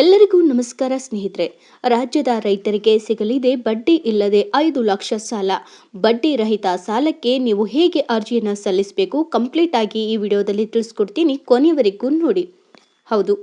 ಎಲ್ಲರಿಗೂ ನಮಸ್ಕಾರ ಸ್ನೇಹಿತರೆ. ರಾಜ್ಯದ ರೈತರಿಗೆ ಸಿಗಲಿದೆ ಬಡ್ಡಿ ಇಲ್ಲದೆ ಐದು ಲಕ್ಷ ಸಾಲ. ಬಡ್ಡಿ ರಹಿತ ಸಾಲಕ್ಕೆ ನೀವು ಹೇಗೆ ಅರ್ಜಿಯನ್ನು ಸಲ್ಲಿಸಬೇಕು? ಕಂಪ್ಲೀಟ್ ಆಗಿ ಈ ವಿಡಿಯೋದಲ್ಲಿ ತಿಳಿಸ್ಕೊಡ್ತೀನಿ. ಕೊನೆಯವರೆಗೂ ನೋಡಿ. ಹೌದು.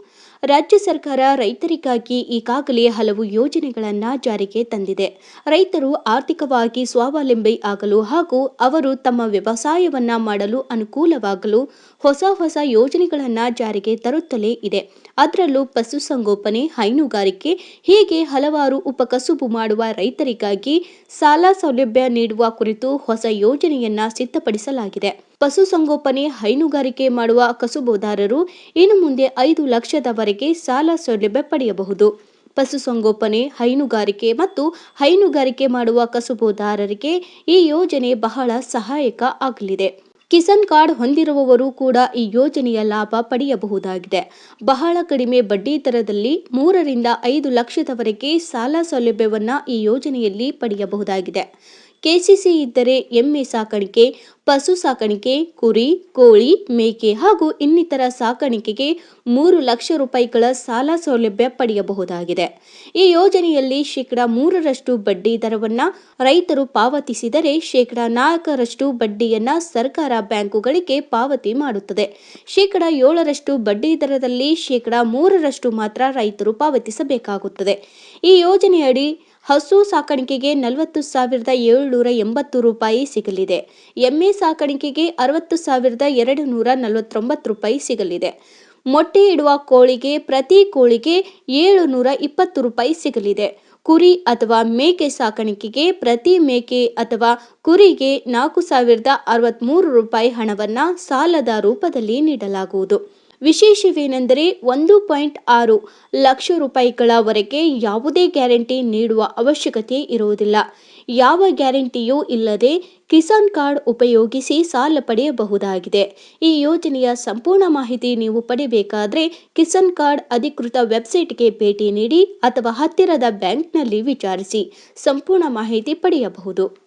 ರಾಜ್ಯ ಸರ್ಕಾರ ರೈತರಿಗಾಗಿ ಈಗಾಗಲೇ ಹಲವು ಯೋಜನೆಗಳನ್ನು ಜಾರಿಗೆ ತಂದಿದೆ. ರೈತರು ಆರ್ಥಿಕವಾಗಿ ಸ್ವಾವಲಂಬಿ ಆಗಲು ಹಾಗೂ ಅವರು ತಮ್ಮ ವ್ಯವಸಾಯವನ್ನ ಮಾಡಲು ಅನುಕೂಲವಾಗಲು ಹೊಸ ಹೊಸ ಯೋಜನೆಗಳನ್ನು ಜಾರಿಗೆ ತರುತ್ತಲೇ ಇದೆ. ಅದರಲ್ಲೂ ಪಶುಸಂಗೋಪನೆ ಹೈನುಗಾರಿಕೆ, ಹೀಗೆ ಹಲವಾರು ಉಪಕಸುಬು ಮಾಡುವ ರೈತರಿಗಾಗಿ ಸಾಲ ಸೌಲಭ್ಯ ನೀಡುವ ಕುರಿತು ಹೊಸ ಯೋಜನೆಯನ್ನ ಸಿದ್ಧಪಡಿಸಲಾಗಿದೆ. ಪಶುಸಂಗೋಪನೆ ಹೈನುಗಾರಿಕೆ ಮಾಡುವ ಕಸುಬುದಾರರು ಇನ್ನು ಮುಂದೆ ಐದು ಲಕ್ಷದವರೆಗೆ ಸಾಲ ಸೌಲಭ್ಯ ಪಡೆಯಬಹುದು. ಪಶುಸಂಗೋಪನೆ ಹೈನುಗಾರಿಕೆ ಮತ್ತು ಹೈನುಗಾರಿಕೆ ಮಾಡುವ ಕಸುಬುದಾರರಿಗೆ ಈ ಯೋಜನೆ ಬಹಳ ಸಹಾಯಕ ಆಗಲಿದೆ. ಕಿಸಾನ್ ಕಾರ್ಡ್ ಹೊಂದಿರುವವರು ಕೂಡ ಈ ಯೋಜನೆಯ ಲಾಭ ಪಡೆಯಬಹುದಾಗಿದೆ. ಬಹಳ ಕಡಿಮೆ ಬಡ್ಡಿ ದರದಲ್ಲಿ ಮೂರರಿಂದ ಐದು ಲಕ್ಷದವರೆಗೆ ಸಾಲ ಸೌಲಭ್ಯವನ್ನು ಈ ಯೋಜನೆಯಲ್ಲಿ ಪಡೆಯಬಹುದಾಗಿದೆ. ಕೆಸಿಸಿ ಇದ್ದರೆ ಎಮ್ಮೆ ಸಾಕಾಣಿಕೆ, ಪಶು ಸಾಕಾಣಿಕೆ, ಕುರಿ, ಕೋಳಿ, ಮೇಕೆ ಹಾಗೂ ಇನ್ನಿತರ ಸಾಕಾಣಿಕೆಗೆ ಮೂರು ಲಕ್ಷ ರೂಪಾಯಿಗಳ ಸಾಲ ಸೌಲಭ್ಯ ಪಡೆಯಬಹುದಾಗಿದೆ. ಈ ಯೋಜನೆಯಲ್ಲಿ ಶೇಕಡಾ ಮೂರರಷ್ಟು ಬಡ್ಡಿ ದರವನ್ನ ರೈತರು ಪಾವತಿಸಿದರೆ ಶೇಕಡ ನಾಲ್ಕರಷ್ಟು ಬಡ್ಡಿಯನ್ನ ಸರ್ಕಾರ ಬ್ಯಾಂಕುಗಳಿಗೆ ಪಾವತಿ ಮಾಡುತ್ತದೆ. ಶೇಕಡ ಏಳರಷ್ಟು ಬಡ್ಡಿ ದರದಲ್ಲಿ ಶೇಕಡಾ ಮೂರರಷ್ಟು ಮಾತ್ರ ರೈತರು ಪಾವತಿಸಬೇಕಾಗುತ್ತದೆ. ಈ ಯೋಜನೆಯಡಿ ಹಸು ಸಾಕಾಣಿಕೆಗೆ ನಲವತ್ತು ಸಾವಿರದ ಏಳುನೂರ ಎಂಬತ್ತು ರೂಪಾಯಿ ಸಿಗಲಿದೆ. ಎಮ್ಮೆ ಸಾಕಾಣಿಕೆಗೆ ಅರವತ್ತು ಸಾವಿರದ ಎರಡು ನೂರ ನಲವತ್ತೊಂಬತ್ತು ರೂಪಾಯಿ ಸಿಗಲಿದೆ. ಮೊಟ್ಟೆ ಇಡುವ ಕೋಳಿಗೆ ಪ್ರತಿ ಕೋಳಿಗೆ ಏಳು ನೂರ ಇಪ್ಪತ್ತು ರೂಪಾಯಿ ಸಿಗಲಿದೆ. ಕುರಿ ಅಥವಾ ಮೇಕೆ ಸಾಕಾಣಿಕೆಗೆ ಪ್ರತಿ ಮೇಕೆ ಅಥವಾ ಕುರಿಗೆ ನಾಲ್ಕು ಸಾವಿರದ ಅರವತ್ತ್ಮೂರು ರೂಪಾಯಿ ಹಣವನ್ನು ಸಾಲದ ರೂಪದಲ್ಲಿ ನೀಡಲಾಗುವುದು. ವಿಶೇಷವೇನೆಂದರೆ ಒಂದು ಪಾಯಿಂಟ್ ಆರು ಲಕ್ಷ ರೂಪಾಯಿಗಳವರೆಗೆ ಯಾವುದೇ ಗ್ಯಾರಂಟಿ ನೀಡುವ ಅವಶ್ಯಕತೆ ಇರುವುದಿಲ್ಲ. ಯಾವ ಗ್ಯಾರಂಟಿಯೂ ಇಲ್ಲದೆ ಕಿಸಾನ್ ಕಾರ್ಡ್ ಉಪಯೋಗಿಸಿ ಸಾಲ ಪಡೆಯಬಹುದಾಗಿದೆ. ಈ ಯೋಜನೆಯ ಸಂಪೂರ್ಣ ಮಾಹಿತಿ ನೀವು ಪಡೆಯಬೇಕಾದರೆ ಕಿಸಾನ್ ಕಾರ್ಡ್ ಅಧಿಕೃತ ವೆಬ್ಸೈಟ್ಗೆ ಭೇಟಿ ನೀಡಿ ಅಥವಾ ಹತ್ತಿರದ ಬ್ಯಾಂಕ್ನಲ್ಲಿ ವಿಚಾರಿಸಿ ಸಂಪೂರ್ಣ ಮಾಹಿತಿ ಪಡೆಯಬಹುದು.